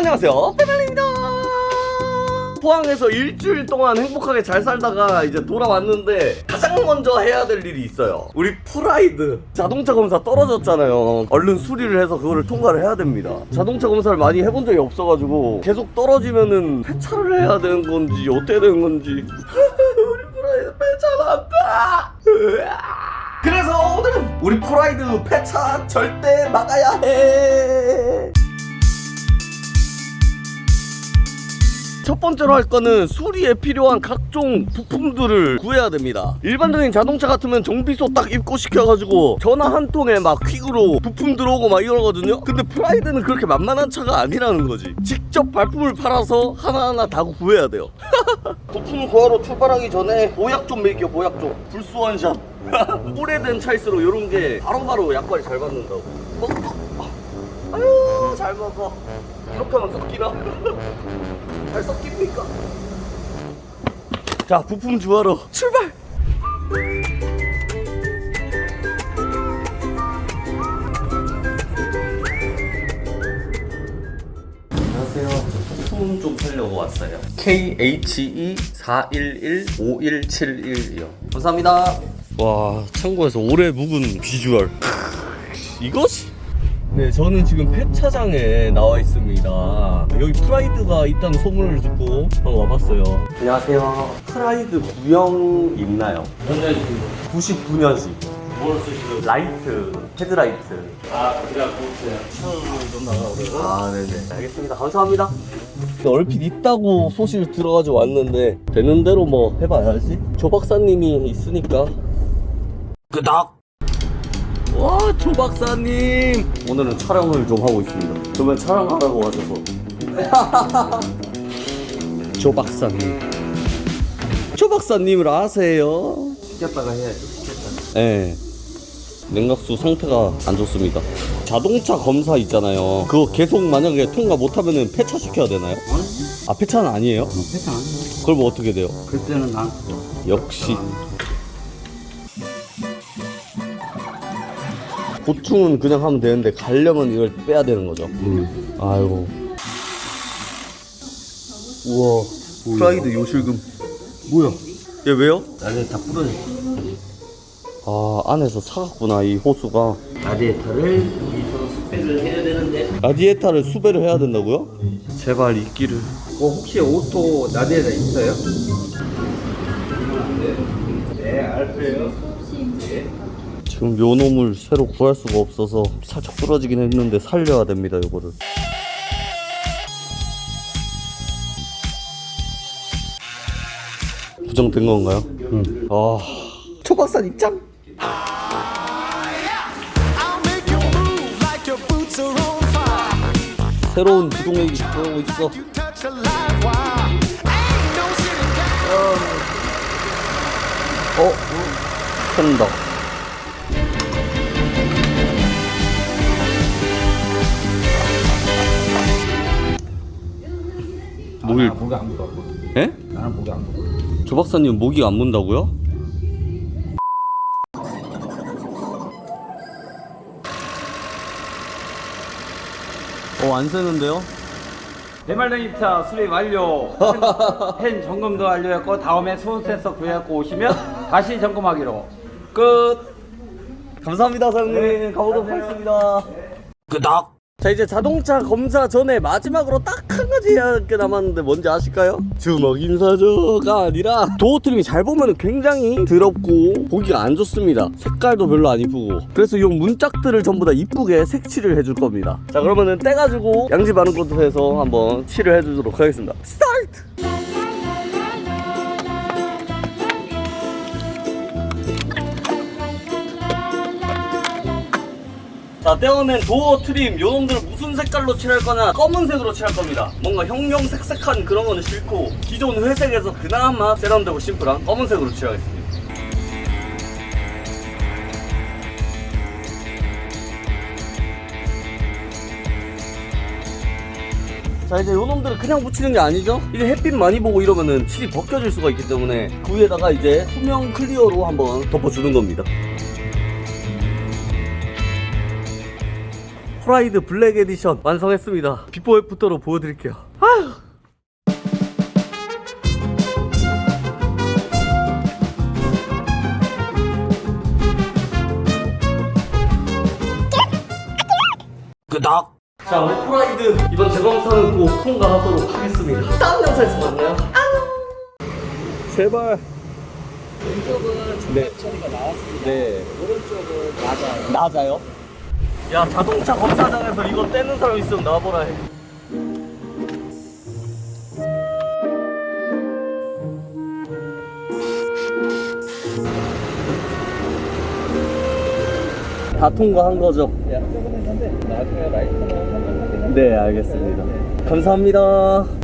안녕하세요. 빼발입니다. 포항에서 일주일 동안 행복하게 잘 살다가 이제 돌아왔는데 가장 먼저 해야 될 일이 있어요. 우리 프라이드. 자동차 검사 떨어졌잖아요. 얼른 수리를 해서 그거를 통과를 해야 됩니다. 자동차 검사를 많이 해본 적이 없어가지고 계속 떨어지면은 폐차를 해야 되는 건지 어떻게 되는 건지. 우리 프라이드 폐차 났다! 그래서 오늘은 우리 프라이드 폐차 절대 막아야 해 첫 번째로 할 거는 수리에 필요한 각종 부품들을 구해야 됩니다. 일반적인 자동차 같으면 정비소 딱 입고시켜가지고 전화 한 통에 막 퀵으로 부품 들어오고 막 이러거든요. 근데 프라이드는 그렇게 만만한 차가 아니라는 거지. 직접 발품을 팔아서 하나하나 다 구해야 돼요. 부품을 구하러 출발하기 전에 보약 좀 먹여 보약 좀. 불수원샷. 오래된 차일수록 이런 게 바로바로 약발이 잘 받는다고. 아유 잘 먹어. 이렇게 하면 섞이나? 잘 섞입니까? 자 부품 주하러 출발! 안녕하세요. 부품 좀 살려고 왔어요. E KHE4115171이요. 감사합니다. 와, 창고에서 오래 묵은 비주얼. 이것이? 네, 저는 지금 폐차장에 나와 있습니다. 여기 프라이드가 있다는 소문을 듣고 한번 와봤어요. 안녕하세요. 프라이드 구형 있나요? 현재 99년식. 뭘 쓰시는? 라이트, 헤드라이트. 아 우리가 보세요 처음 좀 나가고요 아, 네네. 알겠습니다. 감사합니다. 얼핏 있다고 소식 들어가지고 왔는데, 되는 대로 뭐 해봐야지. 조 박사님이 있으니까. 끄덕! 와, 조 박사님! 오늘은 촬영을 좀 하고 있습니다. 저번 촬영하라고 하셔서. 조 박사님. 조 박사님을 아세요? 시켰다가 해야지 시켰다가 네. 냉각수 상태가 안 좋습니다. 자동차 검사 있잖아요. 그거 계속 만약에 통과 못하면은 폐차 시켜야 되나요? 아, 폐차는 아니에요? 패턴 아니야 그럼 뭐 어떻게 돼요? 그때는 난 역시. 보충은 그냥 하면 되는데 가려면 이걸 빼야 되는 거죠. 음. 아이고. 우와. 프라이드 요실금. 뭐야 얘 왜요? 나중에 다 부러졌어 아, 안에서 사갔구나, 이 호수가. 라디에이터를 여기서 스펙을 해야 되는데 라디에타를 수배를 해야 된다고요? 제발 있기를. 어, 혹시 오토 라디에이터 있어요? 네 알프예요 지금 묘놈을 새로 구할 수가 없어서 살짝 부러지긴 했는데 살려야 됩니다 이거를 부정된 건가요? 응. 아 초박사 입장. 새로운 부동액이 들어오고 있어 touch a 목이 아, 목이 안 물어 에? 나는 목이 안 물어 조 박사님 모기가 안 문다고요? 어, 안 새는데요? 대말랭이 차 수리 완료. 펜 점검도 완료했고 다음에 수온 센서 구해갖고 오시면 다시 점검하기로. 끝. 감사합니다, 사장님. 가보도록 하겠습니다. 끄덕! 자, 이제 자동차 검사 전에 마지막으로 딱 한 가지 해야 할 게 남았는데 뭔지 아실까요? 주먹 인사조가 아니라 도어 트림이 잘 보면 굉장히 더럽고 보기가 안 좋습니다. 색깔도 별로 안 이쁘고. 그래서 이 문짝들을 전부 다 이쁘게 색칠을 해줄 겁니다. 자, 그러면은 떼가지고 양지 바른 곳에서 한번 칠을 해주도록 하겠습니다. 스타트! 자, 떼어낸 도어 트림, 요놈들은 무슨 색깔로 칠할 거냐? 검은색으로 칠할 겁니다. 뭔가 형형색색한 그런 거는 싫고, 기존 회색에서 그나마 세련되고 심플한 검은색으로 칠하겠습니다. 자 이제 요놈들은 그냥 묻히는 게 아니죠 이게 햇빛 많이 보고 이러면은 칠이 벗겨질 수가 있기 때문에 그 위에다가 이제 투명 클리어로 한번 덮어주는 겁니다 프라이드 블랙 에디션 완성했습니다. 비포 애프터로 보여드릴게요. 아휴. 끄덕 자 우리 프라이드 이번 재검사는 꼭 통과하도록 하겠습니다. 다음 영상에서 만나요. 제발. 왼쪽은 네. 처리가 나왔습니다. 네. 오른쪽은 낮아요. 낮아요? 야 자동차 검사장에서 이거 떼는 사람 있으면 나와보라 해. 다 통과한 거죠? 조금 했는데 나중에 라이트만 한번 하긴 네 알겠습니다. 감사합니다